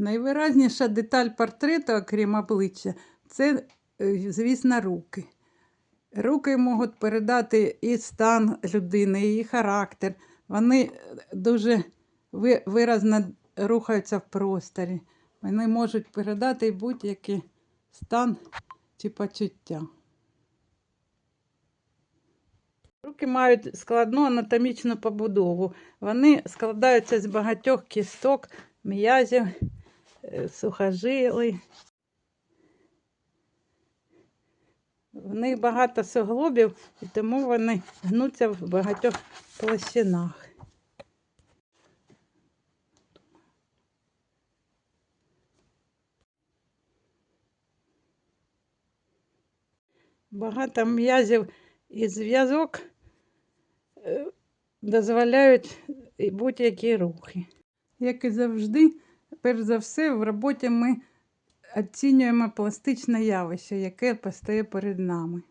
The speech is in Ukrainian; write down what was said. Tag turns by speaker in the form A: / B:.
A: Найвиразніша деталь портрету, окрім обличчя, це, е, звісно, руки. Руки можуть передати і стан людини, і її характер. Вони е, дуже виразно рухаються в просторі. Вони можуть передати будь-який стан чи почуття. Руки мають складну анатомічну побудову. Вони складаються з багатьох кісток, м'язів, е, сухожилий. В них багато суглобів, і тому вони гнуться в багатьох площинах. Багато м'язів і зв'язок е, дозволяють будь-які рухи. Як і завжди, перш за все, в роботі ми оцінюємо пластичне явище, яке постає перед нами.